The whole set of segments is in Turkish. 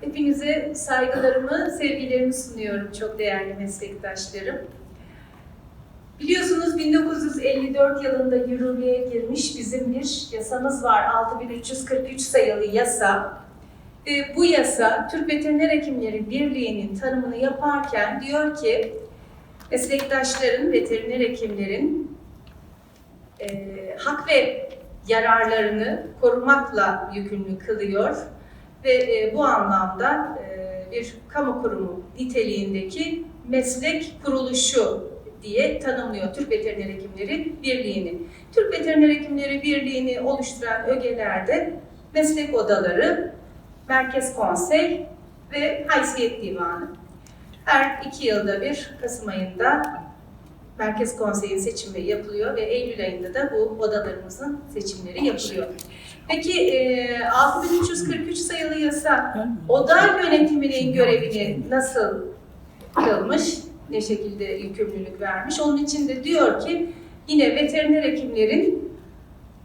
Hepinize saygılarımı, sevgilerimi sunuyorum çok değerli meslektaşlarım. Biliyorsunuz 1954 yılında yürürlüğe girmiş bizim bir yasamız var. 6343 sayılı yasa. Ve bu yasa Türk Veteriner Hekimleri Birliği'nin tanımını yaparken diyor ki meslektaşların, veteriner hekimlerin eee, hak ve yararlarını korumakla yükümlü kılıyor ve e, bu anlamda e, bir kamu kurumu niteliğindeki meslek kuruluşu diye tanımlıyor Türk Veteriner Hekimleri Birliği'ni. Türk Veteriner Hekimleri Birliği'ni oluşturan ögelerde meslek odaları, merkez konsey ve haysiyet divanı. Her iki yılda bir Kasım ayında Merkez Konseyi seçimi yapılıyor ve Eylül ayında da bu odalarımızın seçimleri yapılıyor. Peki e, 6343 sayılı yasa oda yönetiminin görevini nasıl kılmış, ne şekilde yükümlülük vermiş? Onun için de diyor ki yine veteriner hekimlerin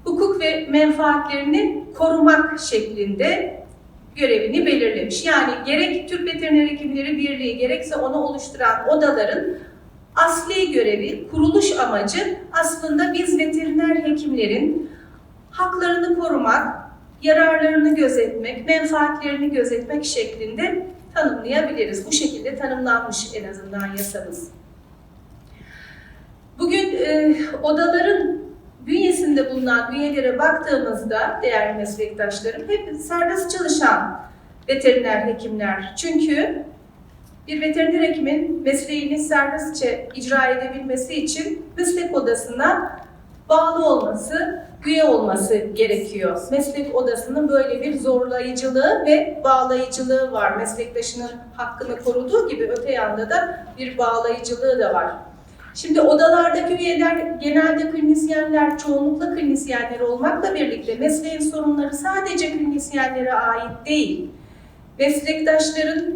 hukuk ve menfaatlerini korumak şeklinde görevini belirlemiş. Yani gerek Türk Veteriner Hekimleri Birliği gerekse onu oluşturan odaların asli görevi, kuruluş amacı aslında biz veteriner hekimlerin haklarını korumak, yararlarını gözetmek, menfaatlerini gözetmek şeklinde tanımlayabiliriz. Bu şekilde tanımlanmış en azından yasamız. Bugün e, odaların bünyesinde bulunan üyelere baktığımızda değerli meslektaşlarım hep serbest çalışan veteriner hekimler. Çünkü bir veteriner hekimin mesleğini serbestçe icra edebilmesi için meslek odasına bağlı olması, üye olması gerekiyor. Meslek odasının böyle bir zorlayıcılığı ve bağlayıcılığı var. Meslektaşının hakkını koruduğu gibi öte yanda da bir bağlayıcılığı da var. Şimdi odalardaki üyeler genelde klinisyenler, çoğunlukla klinisyenler olmakla birlikte mesleğin sorunları sadece klinisyenlere ait değil. Meslektaşların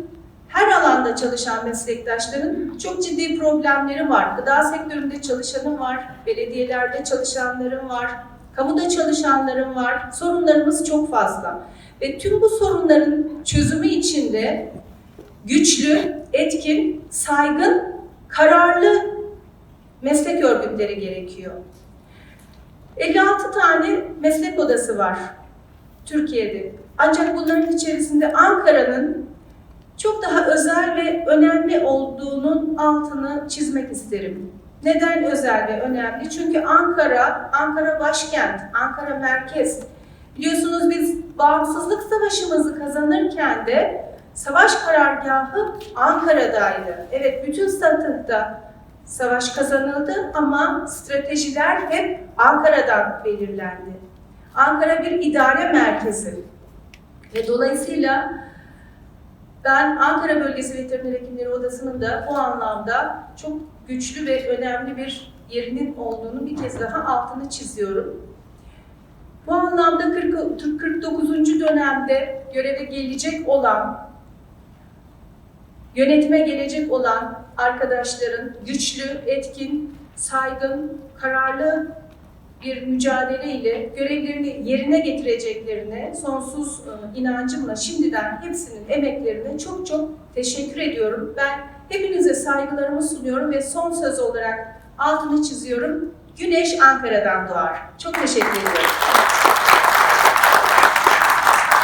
her alanda çalışan meslektaşların çok ciddi problemleri var. Gıda sektöründe çalışanım var, belediyelerde çalışanlarım var, kamuda çalışanlarım var. Sorunlarımız çok fazla. Ve tüm bu sorunların çözümü için de güçlü, etkin, saygın, kararlı meslek örgütleri gerekiyor. 56 tane meslek odası var Türkiye'de. Ancak bunların içerisinde Ankara'nın çok daha özel ve önemli olduğunun altını çizmek isterim. Neden özel ve önemli? Çünkü Ankara, Ankara başkent, Ankara merkez. Biliyorsunuz biz bağımsızlık savaşımızı kazanırken de savaş karargahı Ankara'daydı. Evet bütün satıhta savaş kazanıldı ama stratejiler hep Ankara'dan belirlendi. Ankara bir idare merkezi ve dolayısıyla ben Ankara Bölgesi Veteriner Hekimleri Odası'nın da bu anlamda çok güçlü ve önemli bir yerinin olduğunu bir kez daha altını çiziyorum. Bu anlamda 40, 49. dönemde göreve gelecek olan, yönetime gelecek olan arkadaşların güçlü, etkin, saygın, kararlı bir mücadeleyle görevlerini yerine getireceklerine sonsuz e, inancımla şimdiden hepsinin emeklerine çok çok teşekkür ediyorum. Ben hepinize saygılarımı sunuyorum ve son söz olarak altını çiziyorum. Güneş Ankara'dan doğar. Çok teşekkür ediyorum.